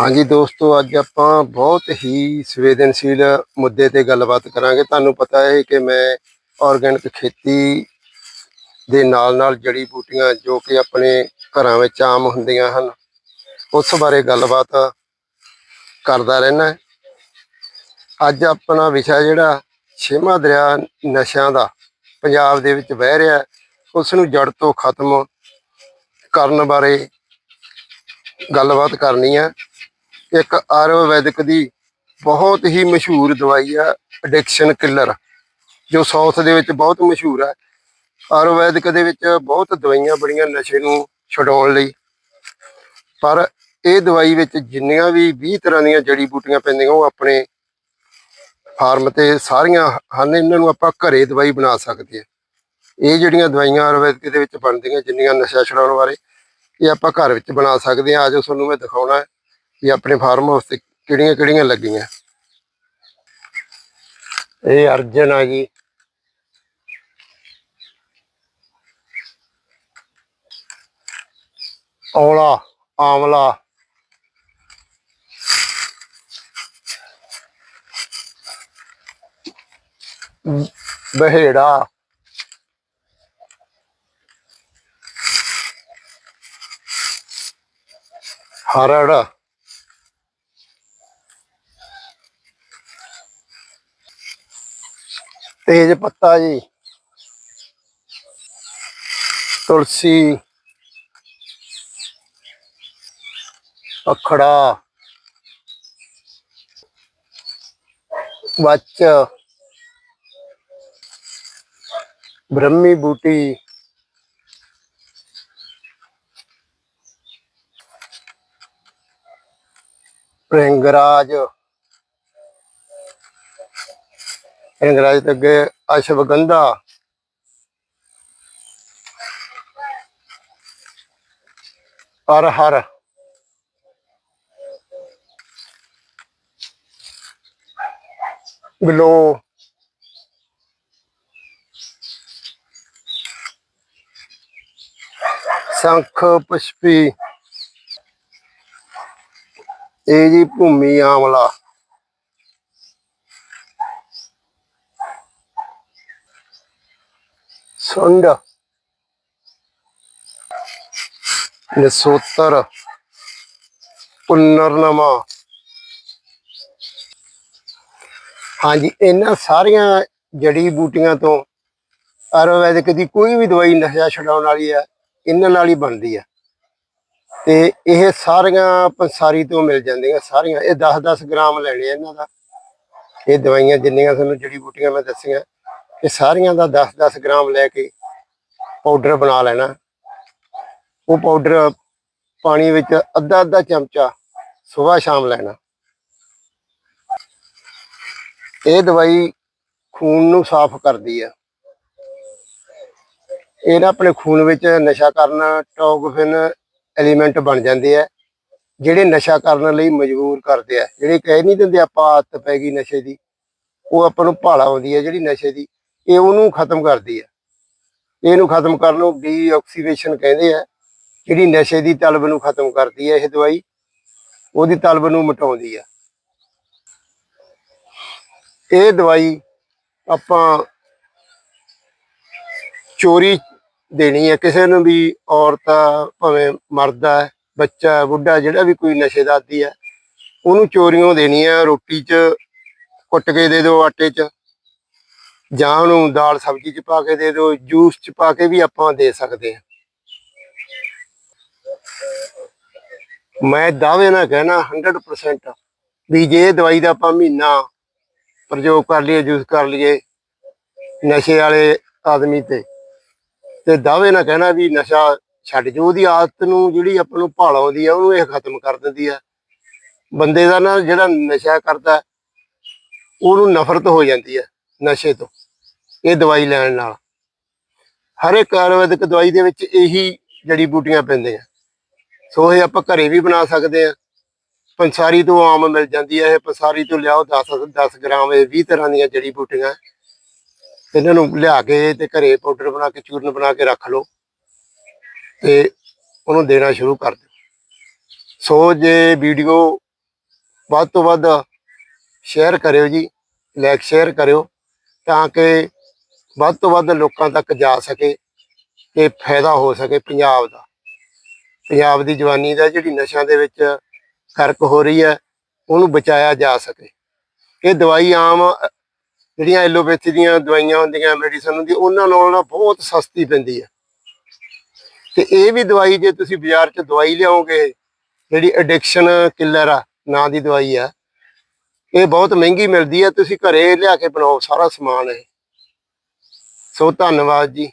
ਹਾਂਜੀ ਦੋਸਤੋ ਅੱਜ ਆਪਾਂ ਬਹੁਤ ਹੀ ਸੰਵੇਦਨਸ਼ੀਲ ਮੁੱਦੇ ਤੇ ਗੱਲਬਾਤ ਕਰਾਂਗੇ। ਤੁਹਾਨੂੰ ਪਤਾ ਹੈ ਕਿ ਮੈਂ ਆਰਗੈਨਿਕ ਖੇਤੀ ਦੇ ਨਾਲ ਨਾਲ ਜੜੀ ਬੂਟੀਆਂ ਜੋ ਕਿ ਆਪਣੇ ਘਰਾਂ ਵਿੱਚ ਆਮ ਹੁੰਦੀਆਂ ਹਨ ਉਸ ਬਾਰੇ ਗੱਲਬਾਤ ਕਰਦਾ ਰਹਿਣਾ ਅੱਜ ਆਪਣਾ ਵਿਸ਼ਾ ਜਿਹੜਾ ਛੇਵਾਂ ਦਰਿਆ ਨਸ਼ਿਆਂ ਦਾ ਪੰਜਾਬ ਦੇ ਵਿੱਚ ਵਹਿ ਰਿਹਾ ਹੈ, ਉਸ ਨੂੰ ਜੜ ਤੋਂ ਖਤਮ ਕਰਨ ਬਾਰੇ ਗੱਲਬਾਤ ਕਰਨੀ ਹੈ ਇੱਕ ਆਯੁਰਵੈਦਿਕ ਦੀ ਬਹੁਤ ਹੀ ਮਸ਼ਹੂਰ ਦਵਾਈ ਆ ਐਡਿਕਸ਼ਨ ਕਿਲਰ ਜੋ ਸਾਊਥ ਦੇ ਵਿੱਚ ਬਹੁਤ ਮਸ਼ਹੂਰ ਹੈ ਆਯੁਰਵੈਦਿਕ ਦੇ ਵਿੱਚ ਬਹੁਤ ਦਵਾਈਆਂ ਬੜੀਆਂ ਨਸ਼ੇ ਨੂੰ ਛਡਾਉਣ ਲਈ। ਪਰ ਇਹ ਦਵਾਈ ਵਿੱਚ ਜਿੰਨੀਆਂ ਵੀ 20 ਤਰ੍ਹਾਂ ਦੀਆਂ ਜੜੀ ਬੂਟੀਆਂ ਪੈਂਦੀਆਂ, ਉਹ ਆਪਣੇ ਫਾਰਮ ਤੇ ਸਾਰੀਆਂ ਹਨ, ਇਹਨਾਂ ਨੂੰ ਆਪਾਂ ਘਰੇ ਦਵਾਈ ਬਣਾ ਸਕਦੇ ਹਾਂ ਇਹ ਜਿਹੜੀਆਂ ਦਵਾਈਆਂ ਆਯੁਰਵੈਦਿਕ ਦੇ ਵਿੱਚ ਬਣਦੀਆਂ, ਜਿੰਨੀਆਂ ਨਸ਼ਾ ਛਡਾਉਣ ਬਾਰੇ ਇਹ ਆਪਾਂ ਘਰ ਵਿੱਚ ਬਣਾ ਸਕਦੇ ਹਾਂ। ਆਜੋ ਤੁਹਾਨੂੰ ਮੈਂ ਦਿਖਾਉਣਾ ਹੈ ਵੀ ਆਪਣੇ ਫਾਰਮ ਹਾਊਸ ਤੇ ਕਿਹੜੀਆਂ ਕਿਹੜੀਆਂ ਲੱਗੀਆਂ। ਇਹ ਅਰਜਨ ਆ ਜੀ। ਔਲਾ ਆਮਲਾ ਬਹਿੜਾ। ಹರಡ तेज पत्ता जी। तुलसी। अखड़ा। बच ब्रह्मी बूटी। ਪ੍ਰਿੰਗਰਾਜ। ਪ੍ਰਿੰਗਰਾਜ ਤੋਂ ਅੱਗੇ ਅਸ਼ਵਗੰਧਾ। ਹਰ ਹਰ। ਗਲੋ ਸੰਖ ਪੁਸ਼ਪੀ। ਇਹ ਜੀ ਭੂਮੀ ਆਮਲਾ ਸੁੰਡ। ਨਸੋਤਰ। ਪੁਨਰਨਮਾ। ਹਾਂਜੀ, ਇਹਨਾਂ ਸਾਰੀਆਂ ਜੜੀ ਬੂਟੀਆਂ ਤੋਂ ਆਯੁਰਵੈਦਿਕ ਦੀ ਕੋਈ ਵੀ ਦਵਾਈ ਨਸ਼ਾ ਛਡਾਉਣ ਵਾਲੀ ਹੈ, ਇਹਨਾਂ ਨਾਲ ਹੀ ਬਣਦੀ ਹੈ। ਤੇ ਇਹ ਸਾਰੀਆਂ ਪੰਸਾਰੀ ਤੋਂ ਮਿਲ ਜਾਂਦੀਆਂ, ਸਾਰੀਆਂ। ਇਹ 10-10 ਗ੍ਰਾਮ ਲੈਣੇ ਇਹਨਾਂ ਦਾ। ਇਹ ਦਵਾਈਆਂ ਜਿੰਨੀਆਂ ਤੁਹਾਨੂੰ ਜੜੀ ਬੂਟੀਆਂ ਮੈਂ ਦੱਸੀਆਂ, ਇਹ ਸਾਰੀਆਂ ਦਾ 10-10 ਗ੍ਰਾਮ ਲੈ ਕੇ ਪਾਊਡਰ ਬਣਾ ਲੈਣਾ। ਉਹ ਪਾਊਡਰ ਪਾਣੀ ਵਿੱਚ ਅੱਧਾ ਅੱਧਾ ਚਮਚਾ ਸਵੇਰ ਸ਼ਾਮ ਲੈਣਾ। ਇਹ ਦਵਾਈ ਖੂਨ ਨੂੰ ਸਾਫ਼ ਕਰਦੀ ਆ। ਇਹ ਨਾ ਆਪਣੇ ਖੂਨ ਵਿੱਚ ਨਸ਼ਾ ਕਰਨ ਟੌਕਸਿਨ ਐਲੀਮੈਂਟ ਬਣ ਜਾਂਦੇ ਆ, ਜਿਹੜੇ ਨਸ਼ਾ ਕਰਨ ਲਈ ਮਜਬੂਰ ਕਰਦੇ ਆ, ਜਿਹੜੇ ਕਹਿ ਨਹੀਂ ਦਿੰਦੇ ਆਪਾਂ ਆਦਤ ਪੈ ਗਈ ਨਸ਼ੇ ਦੀ, ਉਹ ਆਪਾਂ ਨੂੰ ਭਾਲਾ ਆਉਂਦੀ ਹੈ ਜਿਹੜੀ ਨਸ਼ੇ ਦੀ, ਇਹ ਉਹਨੂੰ ਖਤਮ ਕਰਦੀ ਹੈ ਇਹਨੂੰ ਖਤਮ ਕਰਨ ਨੂੰ ਡੀਆਕਸੀਵੇਸ਼ਨ ਕਹਿੰਦੇ ਆ, ਜਿਹੜੀ ਨਸ਼ੇ ਦੀ ਤਲਬ ਨੂੰ ਖਤਮ ਕਰਦੀ ਹੈ ਇਹ ਦਵਾਈ, ਉਹਦੀ ਤਲਬ ਨੂੰ ਮਿਟਾਉਂਦੀ ਆ। ਇਹ ਦਵਾਈ ਆਪਾਂ ਚੋਰੀ ਦੇਣੀ ਹੈ। ਕਿਸੇ ਨੂੰ ਵੀ ਔਰਤ ਭਾਵੇਂ ਮਰਦ ਹੈ ਬੱਚਾ, ਬੁੱਢਾ, ਜਿਹੜਾ ਵੀ ਕੋਈ ਨਸ਼ੇ ਦਾ ਆਦੀ ਹੈ, ਉਹਨੂੰ ਚੋਰੀਆਂ ਦੇਣੀ ਹੈ। ਰੋਟੀ 'ਚ ਕੁੱਟ ਕੇ ਦੇ ਦਿਓ ਆਟੇ 'ਚ, ਜਾਂ ਉਹਨੂੰ ਦਾਲ ਸਬਜ਼ੀ 'ਚ ਪਾ ਕੇ ਦੇ ਦਿਓ, ਜੂਸ 'ਚ ਪਾ ਕੇ ਵੀ ਆਪਾਂ ਦੇ ਸਕਦੇ ਹਾਂ। ਮੈਂ ਦਾਅਵੇ ਨਾਲ ਕਹਿਣਾ 100% ਵੀ ਜੇ ਦਵਾਈ ਦਾ ਆਪਾਂ ਮਹੀਨਾ ਪ੍ਰਯੋਗ ਕਰ ਲਈਏ ਯੂਜ਼ ਕਰ ਲਈਏ, ਨਸ਼ੇ ਵਾਲੇ ਆਦਮੀ ਤੇ ਤੇ ਦਾਅਵੇ ਨਾਲ ਕਹਿਣਾ ਵੀ ਨਸ਼ਾ ਛੱਡ ਜੋ, ਉਹਦੀ ਆਦਤ ਨੂੰ ਜਿਹੜੀ ਆਪਾਂ ਨੂੰ ਭਾਲ ਆਉਂਦੀ ਆ, ਉਹਨੂੰ ਇਹ ਖਤਮ ਕਰ ਦਿੰਦੀ ਆ। ਬੰਦੇ ਦਾ ਨਾ ਜਿਹੜਾ ਨਸ਼ਾ ਕਰਦਾ, ਉਹਨੂੰ ਨਫ਼ਰਤ ਹੋ ਜਾਂਦੀ ਹੈ ਨਸ਼ੇ ਤੋਂ, ਇਹ ਦਵਾਈ ਲੈਣ ਨਾਲ। ਹਰ ਇੱਕ ਆਯੁਰਵੈਦਿਕ ਦਵਾਈ ਦੇ ਵਿੱਚ ਇਹੀ ਜੜੀ ਬੂਟੀਆਂ ਪੈਂਦੀਆਂ। ਸੋ ਇਹ ਆਪਾਂ ਘਰੇ ਵੀ ਬਣਾ ਸਕਦੇ ਆ। ਪੰਸਾਰੀ ਤੋਂ ਆਮ ਮਿਲ ਜਾਂਦੀ ਹੈ ਇਹ ਪੰਸਾਰੀ ਤੋਂ ਲਿਆਓ 10 10 ਗ੍ਰਾਮ ਇਹ 20 ਤਰ੍ਹਾਂ ਦੀਆਂ ਜੜੀ ਬੂਟੀਆਂ। ਇਹਨਾਂ ਨੂੰ ਲਿਆ ਕੇ ਤੇ ਘਰੇ ਪਾਊਡਰ ਬਣਾ ਕੇ, ਚੂਰਨ ਬਣਾ ਕੇ ਰੱਖ ਲਓ ਤੇ ਉਹਨੂੰ ਦੇਣਾ ਸ਼ੁਰੂ ਕਰ ਦਿਓ। ਸੋ ਜੇ ਵੀਡੀਓ ਵੱਧ ਤੋਂ ਵੱਧ ਸ਼ੇਅਰ ਕਰਿਓ ਜੀ ਲਾਈਕ ਸ਼ੇਅਰ ਕਰਿਓ ਤਾਂ ਕਿ ਵੱਧ ਤੋਂ ਵੱਧ ਲੋਕਾਂ ਤੱਕ ਜਾ ਸਕੇ ਤੇ ਫਾਇਦਾ ਹੋ ਸਕੇ ਪੰਜਾਬ ਦਾ। ਪੰਜਾਬ ਦੀ ਜਵਾਨੀ ਦਾ ਜਿਹੜੀ ਨਸ਼ਿਆਂ ਦੇ ਵਿੱਚ ਕਰਕ ਹੋ ਰਹੀ ਹੈ, ਉਹਨੂੰ ਬਚਾਇਆ ਜਾ ਸਕੇ। ਇਹ ਦਵਾਈ ਆਮ ਜਿਹੜੀਆਂ ਐਲੋਪੈਥੀ ਦੀਆਂ ਦਵਾਈਆਂ ਹੁੰਦੀਆਂ, ਮੈਡੀਸਨ ਹੁੰਦੀ, ਉਹਨਾਂ ਨਾਲੋਂ ਨਾ ਬਹੁਤ ਸਸਤੀ ਪੈਂਦੀ ਹੈ ਤੇ ਇਹ ਵੀ ਦਵਾਈ ਜੇ ਤੁਸੀਂ ਬਾਜ਼ਾਰ 'ਚ ਦਵਾਈ ਲਿਆਓਗੇ, ਜਿਹੜੀ ਐਡਿਕਸ਼ਨ ਕਿਲਰ ਆ, ਨਾਂ ਦੀ ਦਵਾਈ ਆ, ਇਹ ਬਹੁਤ ਮਹਿੰਗੀ ਮਿਲਦੀ ਹੈ ਤੁਸੀਂ ਘਰੇ ਲਿਆ ਕੇ ਬਣਾਓ, ਸਾਰਾ ਸਮਾਨ ਇਹ। ਸੋ ਧੰਨਵਾਦ ਜੀ।